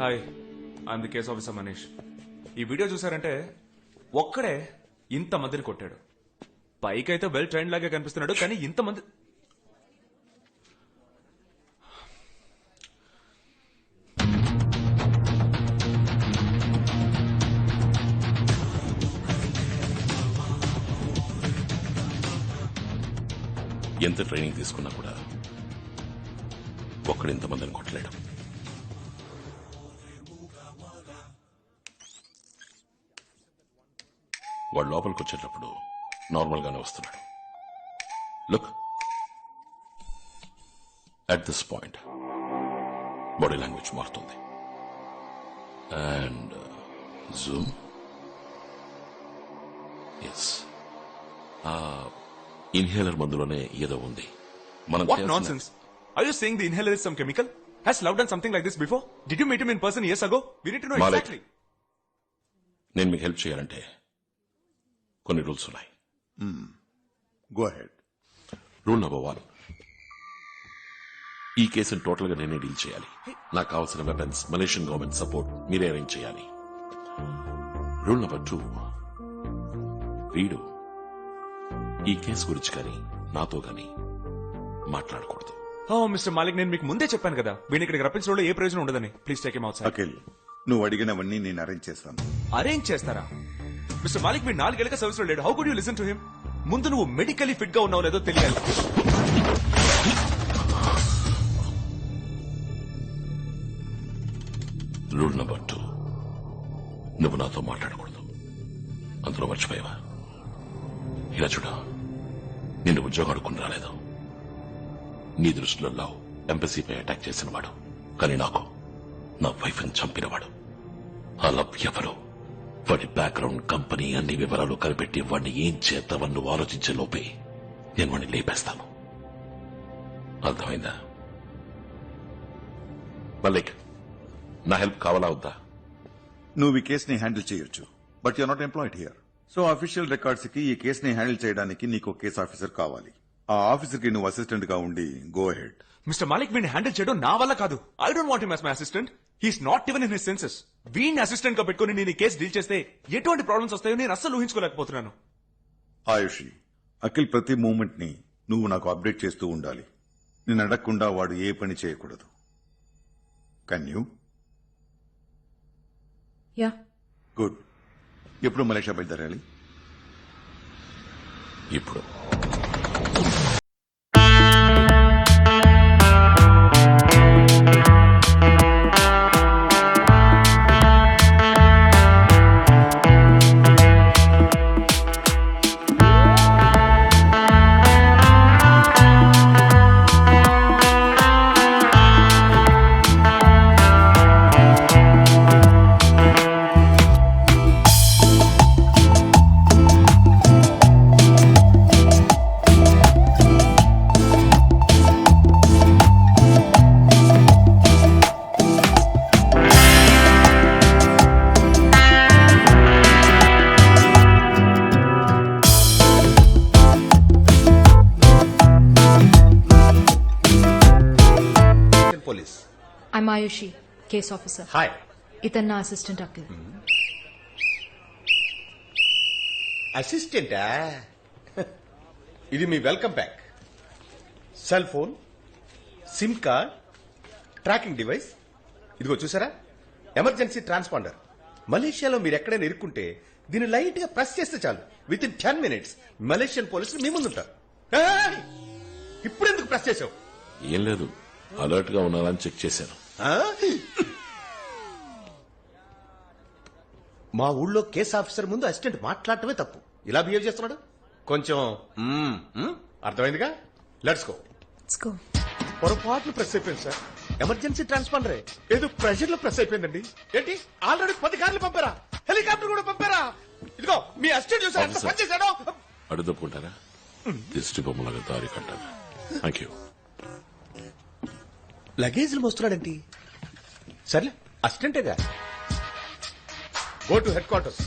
Hi I'm the case officer Manish ఈ video చూసారంటే ఒక్కడే ఇంత మందిని కొట్టాడు. పైకైతే వెల్ ట్రైన్ లాగే కనిపిస్తున్నాడు కానీ ఇంతమంది ఎంత ట్రైనింగ్ తీసుకున్నా కూడా ఒక్కడు ఇంతమందిని కొట్టలేడు. వాడు లోపలికి వచ్చేటప్పుడు నార్మల్గానే వస్తున్నాడు. Look at this point body language మారుతుంది. అండ్ జూమ్ ఎస్ ఇన్హేలర్ మందులోనే ఏదో ఉంది. మనం వాట్ చేయాల్సిన- sense I you saying the inhaler is some chemical has love done something like this before did you meet him in person years ago we need to know Malik. Exactly నేను మీకు help చేయాలంటే కొన్ని rules ఉన్నాయి. Go head rule number one ఈ కేసును టోటల్గా నేనే deal చేయాలి. నాకు కావాల్సిన వెపన్స్ మలేషియన్ గవర్నమెంట్ సపోర్ట్ మీరే అరేంజ్ చేయాలి. రూల్ నెంబర్ టూ వీడు ఈ కేసు గురించి కానీ నాతో కానీ మాట్లాడకూడదు. ఓ మిస్టర్ మాలిక్ నేను మీకు ముందే చెప్పాను కదా. వీడిని ఇక్కడికి రప్పించడంలో ఏ ప్రయోజనం ఉండదని. Please take outside Akhil నువ్వు అడిగినవన్నీ నేను అరేంజ్ చేస్తాను. అరేంజ్ చేస్తారా? మిస్టర్ మాలిక్ మీరు నాలుగేళ్ళగా సర్వీస్లో లేడు. How could you listen to him ముందు నువ్వు మెడికలీ ఫిట్గా ఉన్నావు లేదో తెలియాలి. రూల్ నెంబర్ టూ నువ్వు నాతో మాట్లాడకూడదు. అందులో మర్చిపోయావా? ఇలా చూడ. నిన్ను ఉద్యోగం అడుక్కుని రాలేదు. నీ దృష్టిలో లవ్ ఎంపసీపై అటాక్ చేసినవాడు. కానీ నాకు నా వైఫ్ని చంపినవాడు. ఆ లవ్ ఎవరు? వాడి బ్యాక్గ్రౌండ్ కంపెనీ అన్ని వివరాలు కనిపెట్టి వాడిని ఏం చేద్దామని నువ్వు ఆలోచించే లోపే నేను వాడిని లేపేస్తాను. అర్థమైందా? మల్లిక్ నా హెల్ప్ కావాలా వద్దా? నువ్వు ఈ కేసుని హ్యాండిల్ చేయొచ్చు but you're not employed here. So official రికార్డ్స్కి ఈ కేసుని హ్యాండిల్ చేయడానికి నీకు ఒక కేసు ఆఫీసర్ కావాలి. ఆ ఆఫీసర్కి నువ్వు అసిస్టెంట్గా ఉండి గో హెడ్ మిస్టర్ మాలిక్ వీడిని హ్యాండిల్ చేయడం నా వల్ల కాదు. I don't want him my assistant he's not even in his senses వీడిని అసిస్టెంట్గా పెట్టుకుని నేను ఈ కేసు డీల్ చేస్తే ఎటువంటి ప్రాబ్లమ్స్ వస్తాయో నేను అస్సలు ఊహించుకోలేకపోతున్నాను. ఆయుషి అఖిల్ ప్రతి మూమెంట్ని నువ్వు నాకు అప్డేట్ చేస్తూ ఉండాలి. నేను అడగకుండా వాడు ఏ పని చేయకూడదు. కన్ యూ యా గుడ్ ఎప్పుడు మలేషియా బయలుదేరాలి? ఇప్పుడు. Ayushi case officer. హాయ్ ఇతను నా అసిస్టెంట్ అఖిల్ అసిస్టెంటా ఇది మీ welcome back cell phone SIM card tracking device ఇదిగో చూసారా? ఎమర్జెన్సీ ట్రాన్స్పాండర్ మలేషియాలో మీరు ఎక్కడైనా ఇరుక్కుంటే దీన్ని లైట్గా ప్రెస్ చేస్తే చాలు. Within ten minutes Malaysian పోలీసులు మీ ముందుంటారు. ఏయ్! ఇప్పుడు ఎందుకు ప్రెస్ చేసావు ఏం లేదు. అలర్ట్గా ఉన్నారని చెక్ చేశాను? మా ఊళ్ళో కేస్ ఆఫీసర్ ముందు అసిస్టెంట్ మాట్లాడటమే తప్పు. ఇలా బిహేవ్ చేస్తున్నాడు? కొంచెం మ్మ్, మ్మ్, అర్థమైందిగా? లెట్స్ గో లెట్స్ గో పొరపాట్లు ప్రెస్ అయిపోయింది సార్. ఎమర్జెన్సీ ట్రాన్స్పాండరే ఏదో ప్రెషర్లో ప్రెస్ అయిపోయిందండి. ఏంటి? ఆల్రెడీ పది కార్లు పంపారా? హెలికాప్టర్ కూడా పంపారా? ఇదిగో మీ అసిస్టెంట్ చూసారు? ఎంత. పని చేశాడో అడు తప్పుకుంటారా దిష్టి బొమ్మలాగా దారి కట్టాను థ్యాంక్ యూ లగేజ్లు మోస్తున్నాడేంటి? సర్లే అసిస్టెంటేగా గో టు హెడ్ క్వార్టర్స్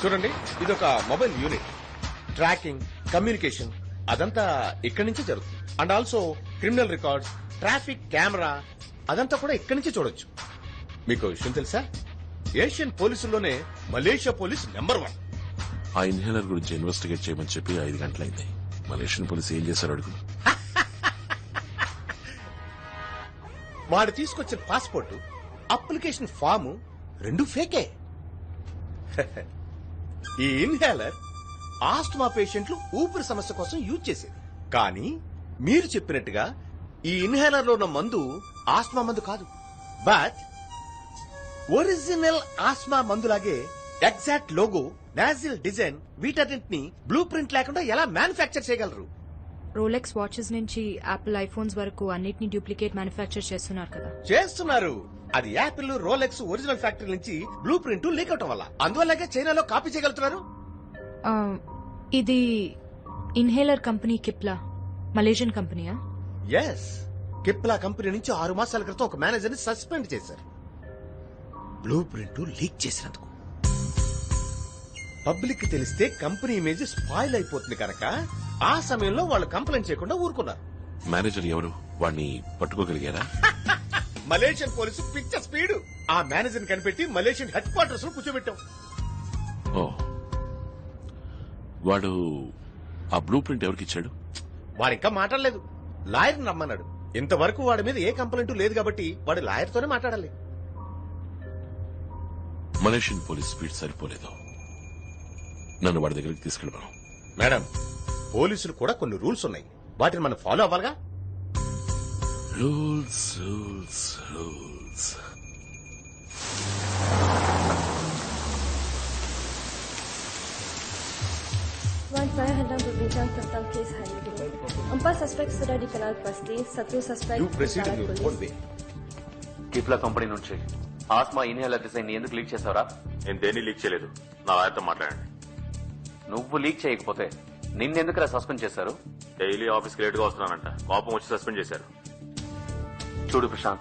చూడండి ఇది ఒక మొబైల్ యూనిట్ ట్రాకింగ్ కమ్యూనికేషన్ అదంతా ఇక్కడి నుంచే జరుగుతుంది. And also criminal records traffic camera అదంతా కూడా ఇక్కడి నుంచే చూడొచ్చు. మీకు విషయం తెలుసా? ఏషియన్ పోలీసుల్లోనే మలేషియా పోలీస్ నెంబర్ వన్ ఆ ఇన్హేలర్ గురించి ఇన్వెస్టిగేట్ చేయమని చెప్పి ఐదు గంటలైంది. మలేషియన్ పోలీస్ ఏం చేశారు అడుగు వాడు తీసుకొచ్చిన పాస్పోర్ట్ అప్లికేషన్ ఫాము రెండు ఫేకే. ఈ ఇన్హేలర్ ఆస్మా పేషెంట్లు ఊపిరి సమస్య కోసం యూజ్ చేసేది. కానీ మీరు చెప్పినట్టుగా ఈ ఇన్హేలర్లో ఉన్న మందు ఆస్మా మందు కాదు. బట్ ఒరిజినల్ ఆస్మా మందులాగే ఎగ్జాక్ట్ లోగో నాజిల్ డిజైన్ వీటన్నింటిని బ్లూ ప్రింట్ లేకుండా ఎలా మ్యానుఫ్యాక్చర్ చేయగలరు? రోలెక్స్ వాచెస్ నుంచి యాపిల్ ఐఫోన్స్ వరకు అన్నిటిని డూప్లికేట్ మ్యానుఫ్యాక్చర్ చేస్తున్నారు కదా. చేస్తున్నారు. అది యాపిల్ రోలెక్స్ ఒరిజినల్ ఫ్యాక్టరీ నుంచి బ్లూ ప్రింట్ లీక్ అవటం వల్ల. అందువల్లగే చైనాలో కాపీ చేయగలుగుతున్నారు? ఆ, ఇది ఇన్హేలర్ కంపెనీ కిప్లా మలేషియన్ కంపెనీయా ఎస్ కిప్లా కంపెనీ నుంచి ఆరు మాసాల క్రితం ఒక మేనేజర్ని సస్పెండ్ చేశారు. బ్లూ ప్రింట్ లీక్ చేసినందుకు. పబ్లిక్కి తెలిస్తే కంపెనీ ఇమేజ్ స్పాయిల్ అయిపోతుంది కనుక ఆ సమయంలో వాళ్ళు కంప్లైంట్ చేయకుండా ఊరుకున్నారు. మేనేజర్ ఎవరు? వాడిని పట్టుకోగలిగారా? మలేషియన్ పోలీసు పిచ్చ స్పీడ్. ఆ మేనేజర్ కనిపెట్టి మలేషియన్ హెడ్ క్వార్టర్స్లో కూర్చోబెట్టాం. ఓ. వాడు ఆ బ్లూ ప్రింట్ ఎవరికి ఇచ్చాడు? వాడు ఇంకా మాట్లాడలేదు. లాయర్ రమ్మన్నాడు. ఇంతవరకు వాడి మీద ఏ కంప్లైంట్ లేదు కాబట్టి వాడు లాయర్ తోనే మాట్లాడాలి. మలేషియన్ పోలీస్ స్పీడ్ సరిపోలేదు. నన్ను వాడి దగ్గరికి తీసుకెళ్ళమను మేడం పోలీసులు కూడా కొన్ని రూల్స్ ఉన్నాయి. వాటిని మనం follow అవ్వాలిగా? Rules rules rules. One pasti. Cipla company నుంచి. ఆస్మా ఇన్హేలర్ డిజైన్ ఎందుకు లీక్ చేసావురా? నేను దేన్ని లీక్ చేయలేదు. నా లాయర్తో మాట్లాడండి. నువ్వు లీక్ చేయకపోతే నిన్నెందుకురా సస్పెండ్ చేశారు? డైలీ ఆఫీస్కి లేట్గా వస్తున్నానంట. కోపం వచ్చి సస్పెండ్ చేశారు. చూడు ప్రశాంత్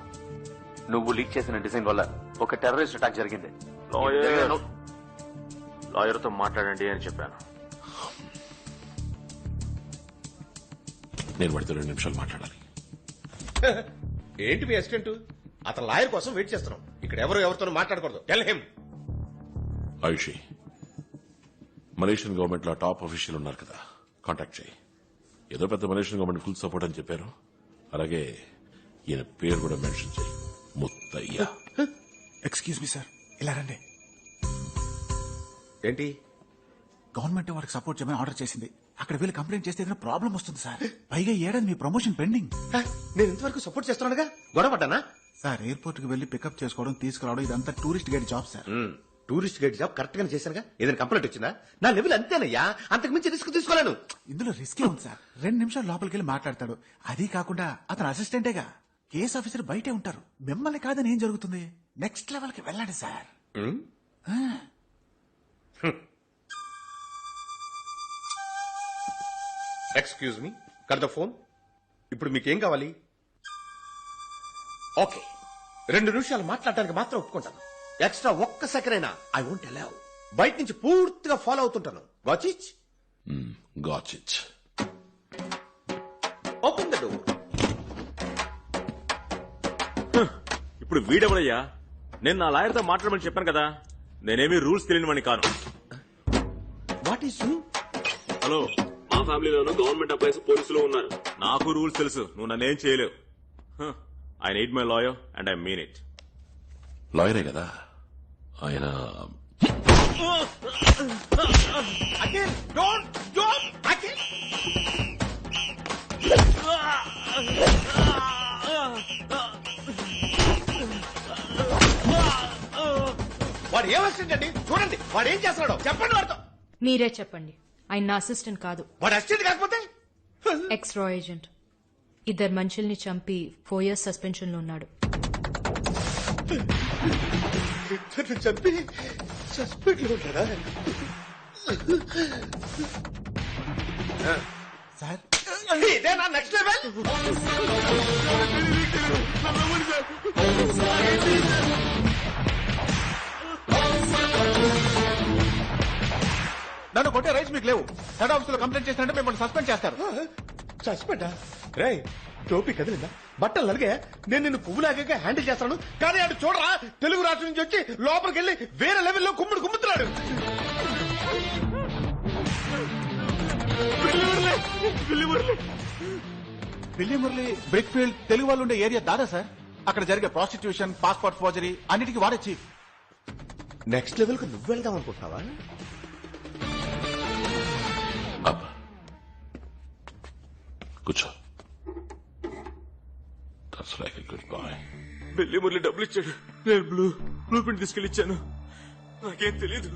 నువ్వు లీక్ చేసిన డిజైన్ వల్ల ఒక టెర్రరిస్ట్ అటాక్ జరిగింది. లాయర్. లాయర్తో మాట్లాడండి అని చెప్పాను. నేను వాడితో రెండు నిమిషాలు మాట్లాడాలి. ఏంటి మీ అసిస్టెంట్? అతను లాయర్ కోసం వెయిట్ చేస్తున్నాం. ఇక్కడ ఎవరు ఎవరితో మాట్లాడకూడదు. టెల్ హిమ్ ఆయుషి మలేషియన్ గవర్నమెంట్లో టాప్ అఫీషియల్ ఉన్నారు కదా. కాంటాక్ట్ చేయి. ఏదో పెద్ద మలేషియన్ గవర్నమెంట్ ఫుల్ సపోర్ట్ అని చెప్పారు. అలాగే ఈయన పేరు కూడా మెన్షన్ చేయి. ముత్తయ్య. ఎక్స్క్యూజ్ మీ సార్ ఇలా రండి. ఏంటి? గవర్నమెంట్ వారికి సపోర్ట్ చేయమని ఆర్డర్ చేసింది. అక్కడ వీళ్ళు కంప్లైంట్ చేస్తే ఏదైనా ప్రాబ్లం వస్తుంది సార్ పైగా ఈ ఏడాది మీ ప్రమోషన్ పెండింగ్ హ, నేను ఇంతవరకు సపోర్ట్ చేస్తున్నానుగా. గొడవ పడ్డానా? సార్ ఎయిర్పోర్ట్కి వెళ్ళి పికప్ చేసుకోవడం తీసుకురావడం ఇదంతా tourist guide job sir tourist guide job correct గానే చేశానుగా ఏదైనా కంప్లైంట్ వచ్చిందా? నా లెవెల్ అంతేనయ్యా. అంతకు మించి రిస్క్ తీసుకోలేను. ఇందులో రిస్క్ ఉంది సార్. రెండు నిమిషాలు లోపలికి వెళ్ళి మాట్లాడతాడు. అది కాకుండా అతను అసిస్టెంటేగా కేస్ ఆఫీసర్ బయటే ఉంటారు. మిమ్మల్ని కాదని ఏం జరుగుతుంది? నెక్స్ట్ లెవెల్కి వెళ్ళండి సార్. ఎక్స్క్యూజ్ మీ. కర్ ద ఫోన్. ఇప్పుడు మీకేం కావాలి? ఓకే. రెండు నిమిషాలు మాట్లాడడానికి మాత్రం ఒప్పుకుంటాను. ఎక్స్ట్రా ఒక్క సెకండ్ అయినా ఐ వోంట్ అలౌ బయట నుంచి పూర్తిగా ఫాలో అవుతుంటాను. వాచిచ్ గాచిచ్ ఓపెన్ ద డోర్ ఇప్పుడు వీడెవడయ్యా? నేను నా లాయర్తో మాట్లాడమని చెప్పాను కదా. నేనేమి రూల్స్ తెలియనివని కాను. వాట్ ఈస్ యూ హలో మా ఫ్యామిలీలోనూ గవర్నమెంట్ ఎంప్లాయీస్ పోలీసులు ఉన్నారు. నాకు రూల్స్ తెలుసు. నువ్వు నన్నేం చేయలేవు. I need my lawyer and I mean it లాయరే కదా. ఆయన వాడు ఏం అసిస్టెంట్ అండి? చూడండి వాడు ఏం చేస్తున్నాడో. చెప్పండి వాడితో. మీరే చెప్పండి. ఆయన నా అసిస్టెంట్ కాదు. వాడు అసిస్టెంట్ కాకపోతే? ఎక్స్ రా ఏజెంట్ ఇద్దరు మనుషుల్ని చంపి ఫోర్ ఇయర్స్ సస్పెన్షన్లో ఉన్నాడు. ఇద్దరు చంపి సస్పెండ్లో ఉంటారా సార్ ఇదేనా నెక్స్ట్ లెవెల్ నన్ను కొట్టే రైట్స్ మీకు లేవు. హెడ్ ఆఫీస్లో కంప్లైంట్ చేసినట్టు మిమ్మల్ని సస్పెండ్ చేస్తారు. సస్పెండా రే టోపీ కదిలిందా? బట్టలు నలిగే నేను నిన్ను పువ్వులాగా హ్యాండిల్ చేస్తాను. కానీ అటు చూడరా తెలుగు రాష్ట్రం నుంచి వచ్చి లోపలికి వెళ్ళి వేరే లెవెల్లో కుమ్ముడు కుమ్ముతున్నాడు. బిల్లి మురళి బ్రిక్ ఫీల్డ్ తెలుగు వాళ్ళు ఉండే ఏరియా దాదా సార్? అక్కడ జరిగే ప్రాస్టిట్యూషన్ పాస్పోర్ట్ ఫోర్జరీ అన్నిటికీ వాడే చీఫ్. నెక్స్ట్ లెవెల్కు నువ్వు వెళ్దాం అనుకుంటున్నావా? అబ్బ. కూర్చో. దట్స్ లైక్ గుడ్ బాయ్ పెళ్ళి మురళి డబ్బులు ఇచ్చాడు. నేను బ్లూ బ్లూ ప్రింట్ తీసుకెళ్ళి ఇచ్చాను. నాకేం తెలీదు.